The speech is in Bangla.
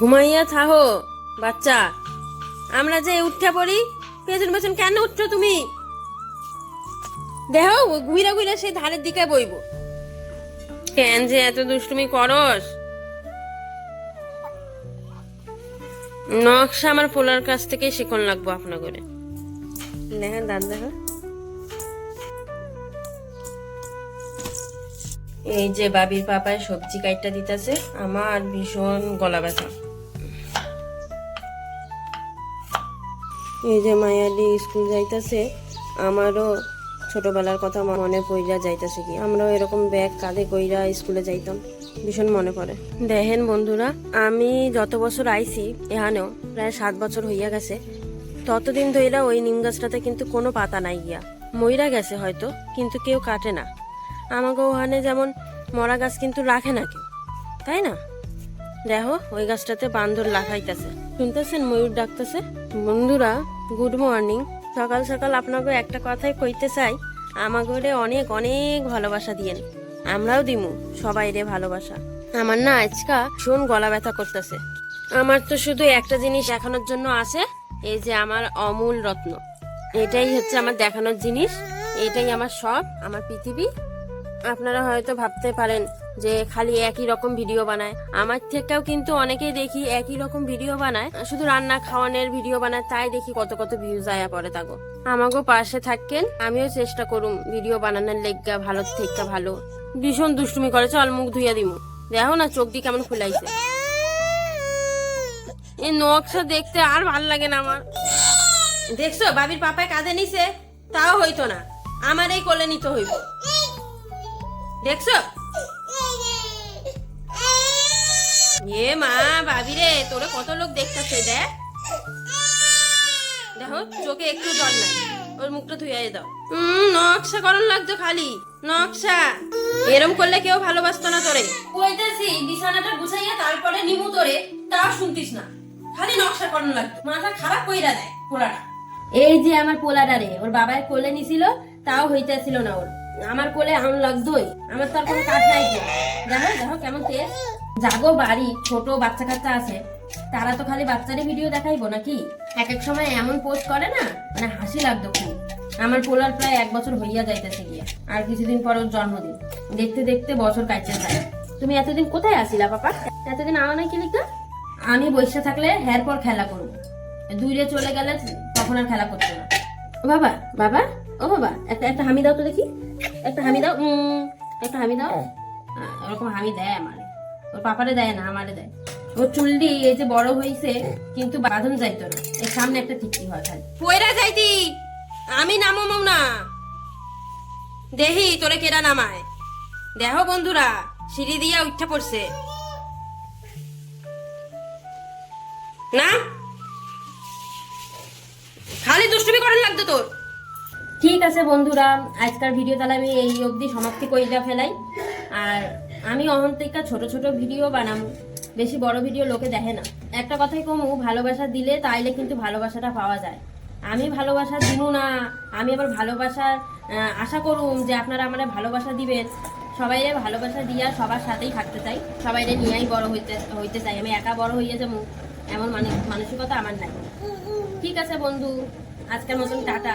ঘুমাইয়া থাহো, বাচ্চা। আমরা যে উঠতে পড়ি, পেছন পেছন কেন উঠছো তুমি? দেখো ঘুরে ঘুরে সেই ধারের দিকে বইব। কেন যে এত দুষ্টুমি করস? নকশা আমার পোলার কাছ থেকে শিখন লাগবো আপনা করে দেখেন দাঁত দেখো এই যে বাবির পাপায় সবজি কাইটটা দিতেছে, আমার ভীষণ গলা ব্যথা। এই যে মায়ালি স্কুল যাইতাছে, আমারও ছোটবেলার কথা মনে পড়িয়া যাইতাছে কি। আমরাও এরকম ব্যাগ কাঁধে কইরা স্কুলে যাইতাম, ভীষণ মনে পড়ে। দেখেন বন্ধুরা, আমি যত বছর আইছি, এখানেও প্রায় সাত বছর হইয়া গেছে, ততদিন ধইরা ওই নিম গাছটাতে কিন্তু কোনো পাতা নাই গিয়া। মইরা গেছে হয়তো, কিন্তু কেউ কাটে না। আমাকে ওখানে যেমন মরা গাছ কিন্তু রাখে না কেউ তাই না? দেখো, ওই গাছটাতে বান্দর লাগাইতেছে শুনতেছেন ময়ূর ডাকতেছে? বন্ধুরা গুড মর্নিং সকাল সকাল আপনাকে একটা কথাই কইতে চাই। আমাগরে অনেক অনেক ভালোবাসা দিয়েন। আমরাও দিমু সবাই রে ভালোবাসা। আমার না আজকা ভীষণ গলা ব্যথা করতেছে। আমার তো শুধু একটা জিনিস দেখানোর জন্য আছে, এই যে আমার অমূল রত্ন। এটাই হচ্ছে আমার দেখানোর জিনিস। এটাই আমার সব, আমার পৃথিবী। আপনারা হয়তো ভাবতে পারেন যে খালি একই রকম ভিডিও বানায়। আমার থেকেও কিন্তু অনেকেই দেখি একই রকম ভিডিও বানায়। শুধু রান্না খাওয়ানোর ভিডিও বানায়, তাই দেখি কত কত ভিউজ আয়া পড়ে তাগো। আমাকেও পাশে থাকেন, আমিও চেষ্টা করুম ভিডিও বানানোর লেগা ভালো থেকে ভালো। ভীষণ দুষ্টুমি করে, চল মুখ ধুইয়া দিমু। দেখো না চোখ দিয়ে কেমন খুলাইছে এই নকশা দেখতে আর ভালো লাগে না আমার। দেখছ? বাবির পাপায় কাঁধে নিছে, তাও হইতো না। আমার এই কোলে নিতে হইব। দেখছ? এ মা ভাবি রে তোরে কত লোক দেখতেছে দেখ। দেখো চোখে একটু জল নাই। ওর মুখটা ধুইয়াই দাও। হুম নকশা করণ লাগতো খালি নকশা। এরম করলে কেউ ভালোবাসতো না তোরে। কইতেছি বিছানাটা গুছাইয়া তারপরে নিমু তোরে তাও শুনতিস না। খালি নকশা করণ লাগতো। মাথা খারাপ কইরা দেয় পোলাটা। এই যে আমার পোলাটা রে ওর বাবার কোলে নিছিল তাও হইতেছিল না ওর। আমার কোলে আম লাগতোই আমার তো আর কোনো কাজ নাই তো। দেখো দেখো কেমন তেজ যাগো বাড়ি, ছোট বাচ্চা কাচ্চা আছে। তারা তো খালি বাচ্চারই ভিডিও দেখাইবো নাকি? এক এক সময় এমন পোস্ট করে না মানে হাসি লাগতো খুব। আমার পোলার প্রায় এক বছর হইয়া যাইতেছে গিয়া, আর কিছুদিন পর ওর জন্মদিন। দেখতে দেখতে বছর কাটছে যায় তুমি এতদিন কোথায় আসিলা, পাপা? এতদিন আওয়া নাই কি লিখা আমি বসে থাকলে হ্যার পর খেলা করব। দূরে চলে গেলে তখন আর খেলা করতো না। বাবা বাবা? ও বাবা একটা একটা হামি দাও তো দেখি। একটা হামি দাও উম, একটা হামি দাও। ওরকম হামি দেয় আমারে। ওর পাপারে দেয় না আমারে দেয়। ওর চুলটি এই যে বড় হইছে কিন্তু বাঁধন যাইতো না। এর সামনে একটা ঠিকই হয় খালি। পয়রা যাইতি? আমি নামো না দেহি তোরে কেডা নামায়? দেহ বন্ধুরা সিঁড়ি দিয়া উঠা পড়ছে। না? খালি দুষ্টুমি করার লাগতো তোর। ঠিক আছে বন্ধুরা আজকের ভিডিও তাহলে আমি এই অবধি সমাপ্তি কইরা ফেলাই। আর আমি অহন্তিকা ছোট ছোট ভিডিও বানাবো বেশি বড় ভিডিও লোকে দেখে না। একটা কথাই কমু ভালোবাসা দিলে তাইলে কিন্তু ভালোবাসাটা পাওয়া যায়। আমি ভালোবাসা দিব না আমি আবার ভালোবাসার আহ, আশা করুম যে আপনারা আমার ভালোবাসা দিবেন। সবাইরে ভালোবাসা দিয়া সবার সাথেই থাকতে চাই সবাইরে নিয়েই বড় হইতে হইতে চাই। আমি একা বড় হইয়া যাব এমন মানে মানসিকতা আমার নাই। ঠিক আছে বন্ধু আজকের মতন টাটা।